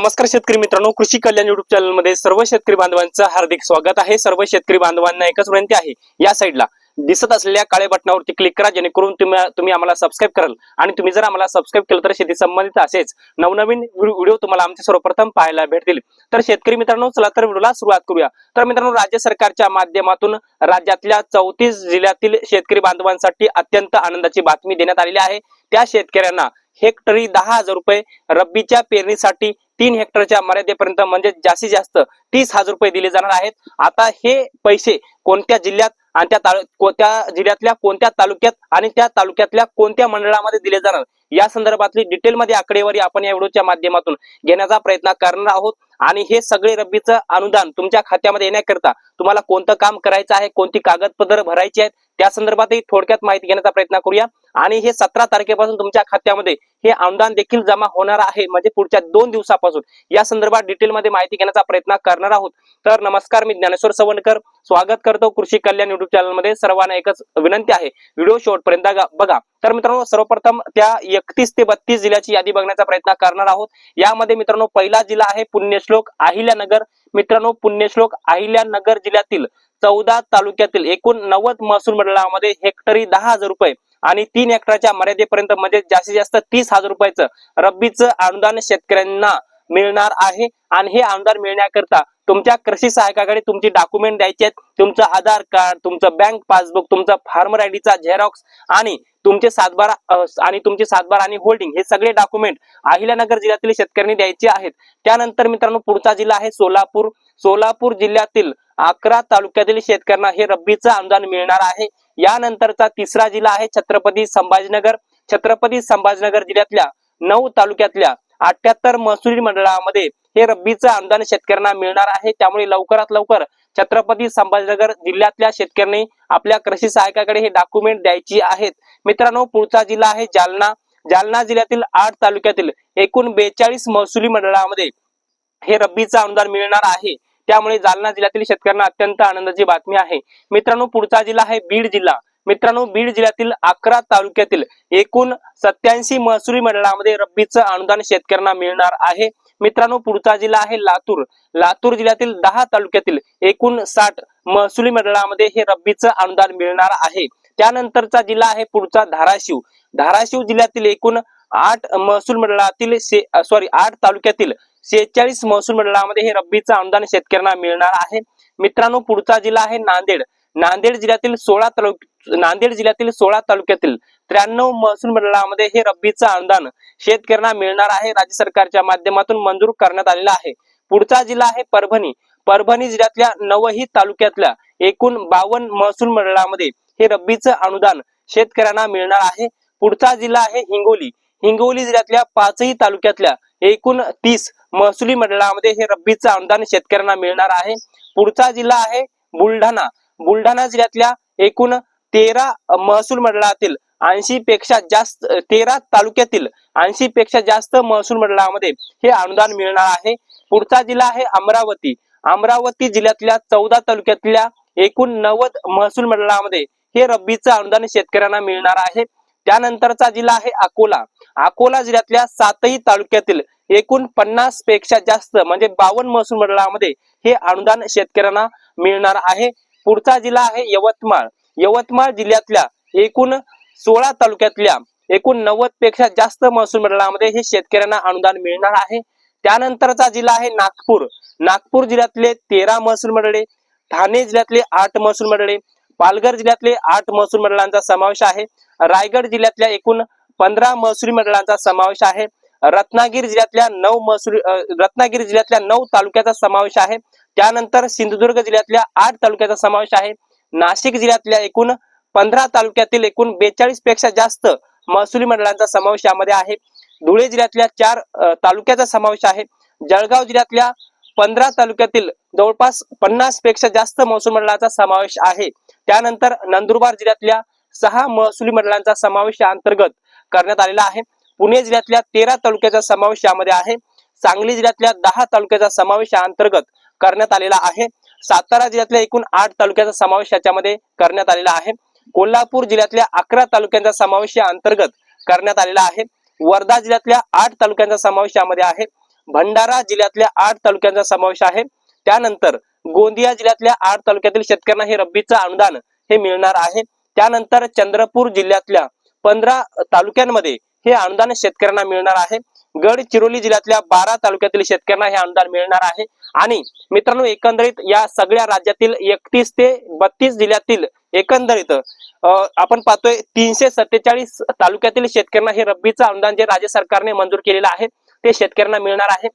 नमस्कार शेतकरी मित्रांनो कृषी कल्याण युट्यूब चॅनलमध्ये सर्व शेतकरी बांधवांचं हार्दिक स्वागत आहे. सर्व शेतकरी बांधवांना एकच विनंती आहे या साईडला दिसत असलेल्या काळ्या बटनावरती क्लिक करा जेणेकरून तुम्ही तुम्ही आम्हाला सबस्क्राईब कराल. आणि तुम्ही जर आम्हाला सबस्क्राईब केलं तर शेती संबंधित असेच नवनवीन व्हिडिओ तुम्हाला आमचे सर्वप्रथम पाहायला भेटतील. तर शेतकरी मित्रांनो चला तर व्हिडिओला सुरुवात करूया. तर मित्रांनो राज्य सरकारच्या माध्यमातून राज्यातल्या चौतीस जिल्ह्यातील शेतकरी बांधवांसाठी अत्यंत आनंदाची बातमी देण्यात आलेली आहे. त्या शेतकऱ्यांना हेक्टरी दहा हजार रुपये रब्बीच्या पेरणीसाठी तीन हेक्टरच्या मर्यादेपर्यंत म्हणजे जास्तीत जास्त तीस हजार रुपये दिले जाणार आहेत. आता हे पैसे कोणत्या जिल्ह्यात आणि त्या तालु कोणत्या जिल्ह्यातल्या कोणत्या तालुक्यात आणि त्या तालुक्यातल्या कोणत्या मंडळामध्ये दिले जाणार? या संदर्भातली डिटेलमध्ये आकडेवारी आपण या व्हिडिओच्या माध्यमातून घेण्याचा प्रयत्न करणार आहोत. आणि हे सगळे रब्बीचं अनुदान तुमच्या खात्यामध्ये येण्याकरता तुम्हाला कोणतं काम करायचं आहे कोणती कागदपत्र भरायची आहेत त्या संदर्भातही थोडक्यात माहिती घेण्याचा प्रयत्न करूया. आणि हे सतरा तारखेपासून तुमच्या खात्यामध्ये हे अनुदान देखील जमा होणार आहे. म्हणजे पुढच्या दोन दिवसापासून. या संदर्भात डिटेलमध्ये माहिती घेण्याचा प्रयत्न करणार आहोत. तर नमस्कार मी ज्ञानेश्वर सवणकर स्वागत करतो कृषी कल्याण युट्यूब चॅनलमध्ये सर्वांना एकच विनंती आहे. व्हिडिओ शेवटपर्यंत बघा. तर मित्रांनो सर्वप्रथम त्या एकतीस ते बत्तीस जिल्ह्याची यादी बघण्याचा प्रयत्न करणार आहोत. यामध्ये मित्रांनो पहिला जिल्हा आहे पुण्यश्लोक अहिल्यानगर. मित्रांनो पुण्यश्लोक अहिल्यानगर जिल्ह्यातील चौदा तालुक्यातील एकूण नव्वद महसूल मंडळामध्ये हेक्टरी दहा हजार रुपये आणि तीन हेक्टरच्या मर्यादेपर्यंत म्हणजे जास्तीत जास्त तीस हजार रुपयाचं रब्बीचं अनुदान शेतकऱ्यांना मिळणार आहे. आणि हे अनुदान मिळण्याकरता तुमच्या कृषी सहायकाकडे तुमची डॉक्युमेंट द्यायची आहेत. तुमचं आधार कार्ड तुमचं बँक पासबुक तुमचं फार्मर आयडीचा झेरॉक्स आणि तुमचे सातबारा आणि तुमचे सातबारा आणि होल्डिंग हे सगळे डॉक्युमेंट अहिल्यानगर जिल्ह्यातील शेतकऱ्यांनी द्यायचे आहेत. त्यानंतर मित्रांनो पुढचा जिल्हा आहे सोलापूर. सोलापूर जिल्ह्यातील अकरा तालुक्यातील शेतकऱ्यांना हे रब्बीचं अनुदान मिळणार आहे. यानंतरचा तिसरा जिल्हा आहे छत्रपती संभाजीनगर. छत्रपती संभाजीनगर जिल्ह्यातल्या नऊ तालुक्यातल्या अठ्याहत्तर महसुली मंडळामध्ये हे रब्बीचं अनुदान शेतकऱ्यांना मिळणार आहे. त्यामुळे लवकरात लवकर छत्रपती संभाजीनगर जिल्ह्यातल्या शेतकऱ्यांनी आपल्या कृषी सहायकाकडे हे डॉक्युमेंट द्यायची आहेत. मित्रांनो पुढचा जिल्हा आहे जालना. जालना जिल्ह्यातील आठ तालुक्यातील एकूण बेचाळीस महसुली मंडळामध्ये हे रब्बीचं अनुदान मिळणार आहे. त्यामुळे जालना जिल्ह्यातील शेतकऱ्यांना अत्यंत आनंदाची बातमी आहे. मित्रांनो पुढचा जिल्हा आहे बीड जिल्हा. मित्रांनो बीड जिल्ह्यातील अकरा तालुक्यातील एकूण सत्याऐंशी महसुली मंडळामध्ये रब्बीचं अनुदान शेतकऱ्यांना मिळणार आहे. मित्रांनो पुढचा जिल्हा आहे लातूर. लातूर जिल्ह्यातील दहा तालुक्यातील एकूण साठ महसुली मंडळामध्ये हे रब्बीचं अनुदान मिळणार आहे. त्यानंतरचा जिल्हा आहे पुढचा धाराशिव. धाराशिव जिल्ह्यातील एकूण आठ महसूल मंडळातील सॉरी आठ तालुक्यातील शेहेचाळीस महसूल मंडळामध्ये हे रब्बीचं अनुदान शेतकऱ्यांना मिळणार आहे. मित्रांनो पुढचा जिल्हा आहे नांदेड. नांदेड जिल्ह्यातील सोळा तालुक नांदेड जिल्ह्यातील सोळा तालुक्यातील त्र्याण्णव महसूल मंडळामध्ये हे रब्बीचं अनुदान शेतकऱ्यांना मिळणार आहे. राज्य सरकारच्या माध्यमातून मंजूर करण्यात आलेलं आहे. पुढचा जिल्हा आहे परभणी. परभणी जिल्ह्यातल्या नवही तालुक्यातल्या एकूण बावन्न महसूल मंडळामध्ये हे रब्बीचं अनुदान शेतकऱ्यांना मिळणार आहे. पुढचा जिल्हा आहे हिंगोली. हिंगोली जिल्ह्यातल्या पाचही तालुक्यातल्या एकूण तीस महसुली मंडळामध्ये हे रब्बीचं अनुदान शेतकऱ्यांना मिळणार आहे. पुढचा जिल्हा आहे बुलढाणा. बुलढाणा जिल्ह्यातल्या एकूण तेरा महसूल मंडळातील ऐंशी पेक्षा जास्त तेरा तालुक्यातील ऐंशी पेक्षा जास्त महसूल मंडळामध्ये हे अनुदान मिळणार आहे. पुढचा जिल्हा आहे अमरावती. अमरावती जिल्ह्यातल्या चौदा तालुक्यातल्या एकूण नव्वद महसूल मंडळामध्ये हे रब्बीचं अनुदान शेतकऱ्यांना मिळणार आहे. त्यानंतरचा जिल्हा आहे अकोला. अकोला जिल्ह्यातल्या सातही तालुक्यातील एकूण पन्नासपेक्षा जास्त म्हणजे बावन्न महसूल मंडळामध्ये हे अनुदान शेतकऱ्यांना मिळणार आहे. पुढचा जिल्हा आहे यवतमाळ. यवतमाळ जिल्ह्यातल्या एकूण सोळा तालुक्यातल्या एकूण नव्वदपेक्षा जास्त महसूल मंडळामध्ये हे शेतकऱ्यांना अनुदान मिळणार आहे. त्यानंतरचा जिल्हा आहे नागपूर. नागपूर जिल्ह्यातले तेरा महसूल मंडळे ठाणे जिल्ह्यातले आठ महसूल मंडळे पालघर जिल्ह्यातले आठ महसूल मंडळांचा समावेश आहे. रायगड जिल्ह्यातल्या एकूण पंधरा महसुली मंडळांचा समावेश आहे. रत्नागिरी जिल्ह्यातल्या नऊ महसूल रत्नागिरी जिल्ह्यातल्या नऊ तालुक्याचा समावेश आहे. त्यानंतर सिंधुदुर्ग जिल्ह्यातल्या आठ तालुक्याचा समावेश आहे. नाशिक जिल्ह्यातल्या एकूण पंधरा तालुक्यातील एकूण बेचाळीसपेक्षा जास्त महसुली मंडळांचा समावेश यामध्ये आहे. धुळे जिल्ह्यातल्या चार तालुक्याचा समावेश आहे. जळगाव जिल्ह्यातल्या पंधरा तालुक्यातील जवळपास पन्नासपेक्षा जास्त महसूल मंडळाचा समावेश आहे. त्यानंतर नंदुरबार जिल्ह्यातल्या सहा महसुली मंडळांचा समावेश या अंतर्गत करण्यात आलेला आहे. पुणे जिल्ह्यातल्या तेरा तालुक्याचा समावेश यामध्ये आहे. सांगली जिल्ह्यातल्या दहा तालुक्याचा समावेश या अंतर्गत करण्यात आलेला आहे. सातारा जिल्ह्यातल्या एकूण आठ तालुक्याचा समावेश याच्यामध्ये करण्यात आलेला आहे. कोल्हापूर जिल्ह्यातल्या अकरा तालुक्यांचा समावेश या अंतर्गत करण्यात आलेला आहे. वर्धा जिल्ह्यातल्या आठ तालुक्यांचा समावेश यामध्ये आहे. भंडारा जिल्ह्यातल्या आठ तालुक्यांचा समावेश आहे. त्यानंतर गोंदिया जिल्ह्यातल्या आठ तालुक्यातील शेतकऱ्यांना हे रब्बीचं अनुदान हे मिळणार आहे. त्यानंतर चंद्रपूर जिल्ह्यातल्या पंधरा तालुक्यांमध्ये हे अनुदान शेतकऱ्यांना मिळणार आहे. गडचिरोली जिल्ह्यातल्या बारा तालुक्यातील शेतकऱ्यांना हे अनुदान मिळणार आहे. आणि मित्रांनो एकंदरीत या सगळ्या राज्यातील एकतीस ते बत्तीस जिल्ह्यातील एकंदरीत अं, आपण पाहतोय तीनशे सत्तेचाळीस तालुक्यातील शेतकऱ्यांना हे रब्बीचं अनुदान जे राज्य सरकारने मंजूर केलेलं आहे. ते शेतकऱ्यांना मिळणार आहे.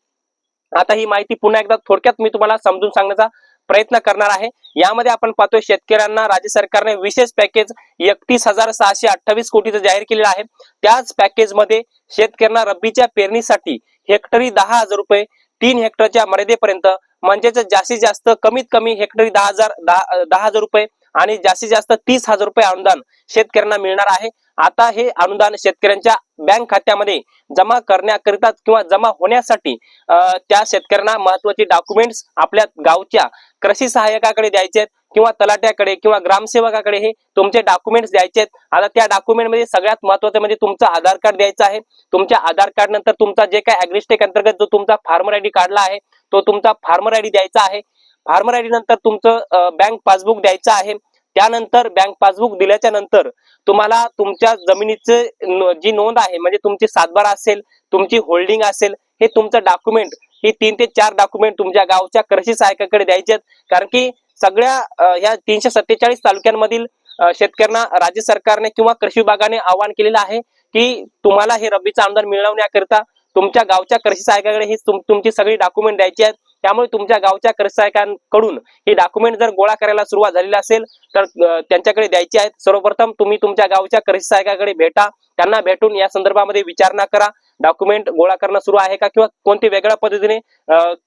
आता ही माहिती पुन्हा एकदा थोडक्यात मी तुम्हाला समजून सांगण्याचा प्रयत्न करणार आहे. यामध्ये आपण पाहतोय शेतकऱ्यांना राज्य सरकारने विशेष पॅकेज एकतीस हजार सहाशे अठ्ठावीस कोटीचं जाहीर केलेलं आहे. त्याच पॅकेजमध्ये शेतकऱ्यांना रब्बीच्या पेरणीसाठी हेक्टरी दहा हजार रुपये तीन हेक्टरच्या मर्यादेपर्यंत म्हणजेच जास्तीत जास्त कमीत कमी हेक्टरी दहा हजार दहा दहा हजार रुपये आणि जास्तीत जास्त तीस हजार रुपये अनुदान शेतकऱ्यांना मिळणार आहे. आता हे अनुदान शेतकऱ्यांच्या बँक खात्यामध्ये जमा करण्याकरिता किंवा जमा होण्यासाठी त्या शेतकऱ्यांना महत्त्वाचे डॉक्युमेंट्स आपल्या गावच्या कृषी सहाय्यकाकडे द्यायचे आहेत किंवा तलाट्याकडे किंवा ग्रामसेवकाकडे हे तुमचे डॉक्युमेंट्स द्यायचे आहेत. आता त्या डॉक्युमेंटमध्ये सगळ्यात महत्वाचं म्हणजे तुमचं आधार कार्ड द्यायचं आहे. तुमच्या आधार कार्ड नंतर तुमचा जे काय अग्रिस्टेक अंतर्गत जो तुमचा फार्मर आयडी काढला आहे तो तुमचा फार्मर आयडी द्यायचा आहे. फार्मर आयडी नंतर तुमचं बँक पासबुक द्यायचं आहे. त्यानंतर बँक पासबुक दिल्याच्या नंतर तुम्हाला तुमच्या जमिनीचे जी नोंद आहे म्हणजे तुमची सातबारा असेल तुमची होल्डिंग असेल हे तुमचं डॉक्युमेंट ही तीन ते चार डॉक्युमेंट तुमच्या गावच्या कृषी सहायकाकडे द्यायचे आहेत. कारण की सगळ्या ह्या तीनशे सत्तेचाळीस तालुक्यांमधील शेतकऱ्यांना राज्य सरकारने किंवा कृषी विभागाने आवाहन केलेलं आहे की तुम्हाला हे रब्बीचं आमदार मिळवण्याकरिता तुमच्या गावच्या कृषी सहायकाकडे ही तुम- तुमची सगळी डॉक्युमेंट द्यायची आहेत. त्यामुळे तुमच्या गावच्या कृषी सहायकांकडून ही डॉक्युमेंट जर गोळा करायला सुरुवात झालेली असेल तर त्यांच्याकडे द्यायची आहेत. सर्वप्रथम तुम्ही तुमच्या गावच्या कृषी सहायकाकडे भेटा. त्यांना भेटून या संदर्भामध्ये विचारणा करा. डॉक्युमेंट गोळा करणं सुरू आहे का? किंवा कोणती वेगळ्या पद्धतीने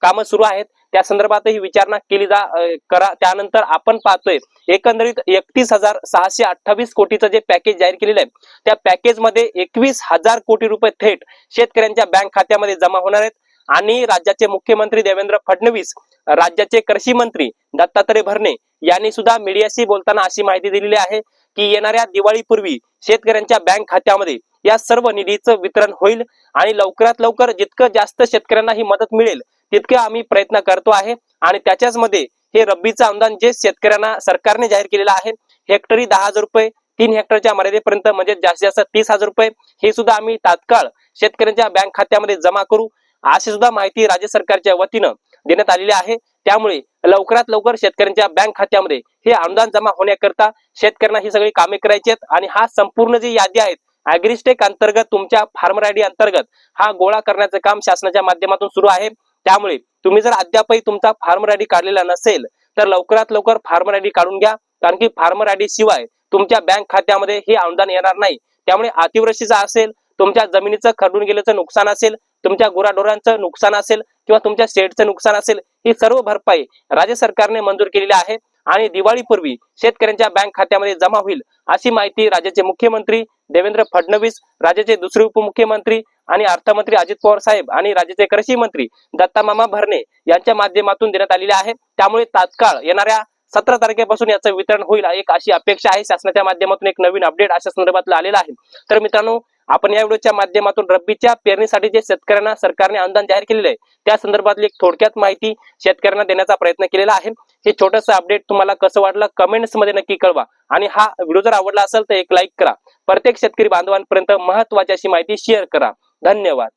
कामं सुरू आहेत? त्या संदर्भातही विचारणा केली जा करा. त्यानंतर आपण पाहतोय एकंदरीत एकतीस हजार सहाशे अठ्ठावीस कोटीचं जे पॅकेज जाहीर केलेलं आहे त्या पॅकेजमध्ये एकवीस हजार कोटी रुपये थेट शेतकऱ्यांच्या बँक खात्यामध्ये जमा होणार आहेत. आणि राज्याचे मुख्यमंत्री देवेंद्र फडणवीस राज्याचे कृषी मंत्री दत्तात्रय भरणे यांनी सुद्धा मीडियाशी बोलताना अशी माहिती दिलेली आहे की येणाऱ्या दिवाळीपूर्वी शेतकऱ्यांच्या बँक खात्यामध्ये या सर्व निधीचं वितरण होईल आणि लवकरात लवकर जितकं जास्त शेतकऱ्यांना ही मदत मिळेल तितके आम्ही प्रयत्न करतो आहे. आणि त्याच्याच मध्ये हे रब्बीचं अनुदान जे शेतकऱ्यांना सरकारने जाहीर केलेलं आहे हेक्टरी दहा हजार रुपये तीन हेक्टरच्या मर्यादेपर्यंत म्हणजे जास्तीत जास्त तीस हजार रुपये हे सुद्धा आम्ही तात्काळ शेतकऱ्यांच्या बँक खात्यामध्ये जमा करू. अशी सुद्धा माहिती राज्य सरकारच्या वतीनं देण्यात आलेली आहे. त्यामुळे लवकरात लवकर शेतकऱ्यांच्या बँक खात्यामध्ये हे अनुदान जमा होण्याकरता शेतकऱ्यांना ही सगळी कामे करायची आहेत. आणि हा संपूर्ण जी यादी आहेत अॅग्रिस्टेक अंतर्गत तुमच्या फार्मरायडी अंतर्गत हा गोळा करण्याचं काम शासनाच्या माध्यमातून सुरू आहे. त्यामुळे तुम्ही जर अद्यापही तुमचा फार्मर आयडी काढलेला नसेल तर लवकरात लवकर फार्मर आयडी काढून घ्या. कारण की फार्मर आयडी शिवाय तुमच्या बँक खात्यामध्ये हे अनुदान येणार नाही. त्यामुळे अतिवृष्टीचा असेल तुमच्या जमिनीचं खरडून गेल्याचं नुकसान असेल तुमच्या गुराढोरांचं नुकसान असेल किंवा तुमच्या शेडचं नुकसान असेल ही सर्व भरपाई राज्य सरकारने मंजूर केलेली आहे. आणि दिवाळीपूर्वी शेतकऱ्यांच्या बँक खात्यामध्ये जमा होईल अशी माहिती राज्याचे मुख्यमंत्री देवेंद्र फडणवीस राज्याचे दुसरे उपमुख्यमंत्री आणि अर्थमंत्री अजित पवार साहेब आणि राज्याचे कृषी मंत्री दत्तामामा भरणे यांच्या माध्यमातून देण्यात आलेले आहे. त्यामुळे तात्काळ येणाऱ्या सतरा तारखेपासून याचं वितरण होईल एक अशी अपेक्षा आहे. शासनाच्या माध्यमातून एक नवीन अपडेट अशा संदर्भातला आलेला आहे. तर मित्रांनो आपण या व्हिडिओच्या माध्यमातून रब्बीच्या पेरणीसाठी जे शेतकऱ्यांना सरकारने अनुदान जाहीर केलेलं आहे त्या संदर्भातली एक थोडक्यात माहिती शेतकऱ्यांना देण्याचा प्रयत्न केलेला आहे. हे छोटंसं अपडेट तुम्हाला कसं वाटलं कमेंट्समध्ये नक्की कळवा. आणि हा व्हिडिओ जर आवडला असेल तर एक लाईक करा. प्रत्येक शेतकरी बांधवांपर्यंत महत्वाची अशी माहिती शेअर करा. धन्यवाद.